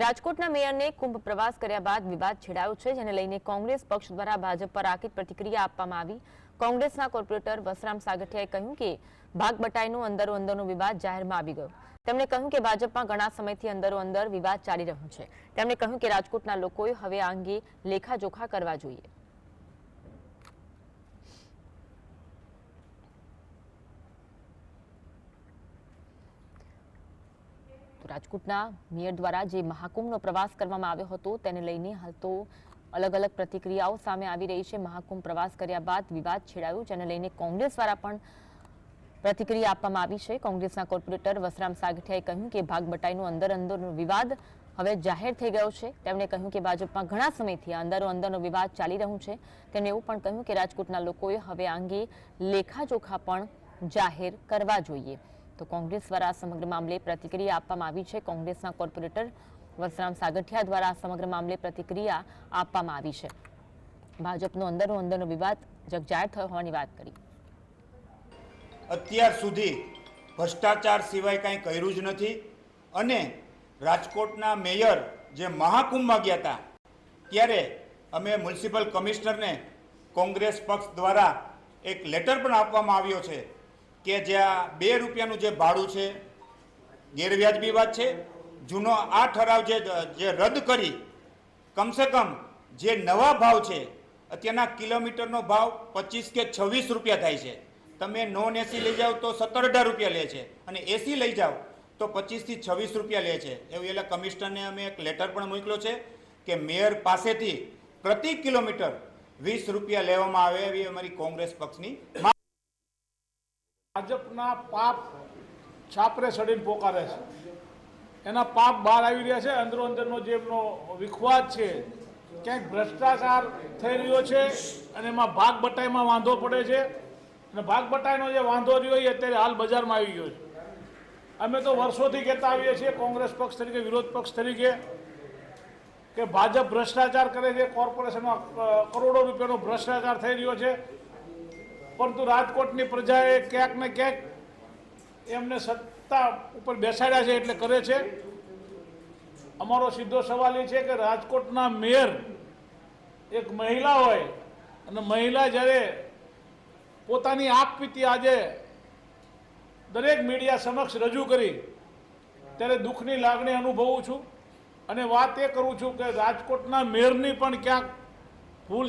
રાજકોટના મેયરને કુંભ પ્રવાસ કર્યા બાદ વિવાદ છેડાયો છે, જેને લઈને કોંગ્રેસ પક્ષ દ્વારા ભાજપ પર આકિત પ્રતિક્રિયા આપવામાં આવી. કોંગ્રેસના કોર્પોરેટર વસરામ સાગઠિયાએ કહ્યું કે ભાગ બટાઈનો અંદરો અંદરનો વિવાદ જાહેરમાં આવી ગયો. તેમણે કહ્યું કે ભાજપમાં ઘણા સમયથી અંદરો અંદર વિવાદ ચાલી રહ્યો છે. તેમણે કહ્યું કે રાજકોટના લોકોએ હવે આ અંગે લેખાજોખા કરવા જોઈએ. રાજકોટના મેયર દ્વારા જે મહાકુંભનો પ્રવાસ કરવામાં આવ્યો હતો, તેને લઈને હાલ તો અલગ અલગ પ્રતિક્રિયાઓ સામે આવી રહી છે. મહાકુંભ પ્રવાસ કર્યા બાદ વિવાદ છેડાયો, જેને લઈને કોંગ્રેસ દ્વારા પણ પ્રતિક્રિયા આપવામાં આવી છે. કોંગ્રેસના કોર્પોરેટર વસરામ સાગઠિયાએ કહ્યું કે ભાગ બટાઈનો અંદર અંદરનો વિવાદ હવે જાહેર થઈ ગયો છે. તેમણે કહ્યું કે ભાજપમાં ઘણા સમયથી અંદરો અંદરનો વિવાદ ચાલી રહ્યું છે. તેમણે એવું પણ કહ્યું કે રાજકોટના લોકોએ હવે આ અંગે લેખાજોખા પણ જાહેર કરવા જોઈએ. તો કોંગ્રેસ દ્વારા આ સમગ્ર મામલે પ્રતિક્રિયા આપવામાં આવી છે. કોંગ્રેસના કોર્પોરેટર વસરામ સાગઠિયા દ્વારા આ સમગ્ર મામલે પ્રતિક્રિયા આપવામાં આવી છે. ભાજપનો અંદરનો અંદરનો વિવાદ જગજાહેર થયો હોવાની વાત કરી. અત્યાર સુધી ભ્રષ્ટાચાર સિવાય કાંઈ કર્યું જ નથી અને રાજકોટના મેયર જે મહાકુંભમાં ગયા હતા, ત્યારે અમે મ્યુનિસિપલ કમિશનરને કોંગ્રેસ પક્ષ દ્વારા એક લેટર પણ આપવામાં આવ્યો છે કે જ્યાં બે રૂપિયાનું જે ભાડું છે, ગેરવ્યાજબી વાત છે. જૂનો આ ઠરાવ જે જે રદ કરી, કમસે કમ જે નવા ભાવ છે, અત્યારના કિલોમીટરનો ભાવ પચીસ કે છવ્વીસ રૂપિયા થાય છે. તમે નોન એસી લઈ જાઓ તો સત્તર અઢાર રૂપિયા લે છે અને એસી લઈ જાઓ તો પચીસથી છવ્વીસ રૂપિયા લે છે. એવું એટલે કમિશનરને અમે એક લેટર પણ મોકલ્યો છે કે મેયર પાસેથી પ્રતિ કિલોમીટર વીસ રૂપિયા લેવામાં આવે એવી અમારી કોંગ્રેસ પક્ષની ભાજપના પાપ છાપરે સડીને પોકારે છે. એના પાપ બહાર આવી રહ્યા છે. અંદરો અંદરનો જે એમનો વિખવાદ છે, ક્યાંક ભ્રષ્ટાચાર થઈ રહ્યો છે અને એમાં ભાગ બટાઈમાં વાંધો પડે છે. અને ભાગ બટાઈનો જે વાંધો રહ્યો એ અત્યારે હાલ બજારમાં આવી ગયો છે. અમે તો વર્ષોથી કહેતા આવીએ છીએ, કોંગ્રેસ પક્ષ તરીકે, વિરોધ પક્ષ તરીકે, કે ભાજપ ભ્રષ્ટાચાર કરે છે. કોર્પોરેશનમાં કરોડો રૂપિયાનો ભ્રષ્ટાચાર થઈ રહ્યો છે. પરંતુ રાજકોટની પ્રજાએ ક્યાંક ને ક્યાંક એમને સત્તા ઉપર બેસાડ્યા છે એટલે કરે છે. અમારો સીધો સવાલ એ છે કે રાજકોટના મેયર એક મહિલા હોય અને મહિલા જ્યારે પોતાની આપવીતી આજે દરેક મીડિયા સમક્ષ રજૂ કરી, ત્યારે દુઃખની લાગણી અનુભવું છું. અને વાત એ કરું છું કે રાજકોટના મેયરની પણ ક્યાંક ભૂલ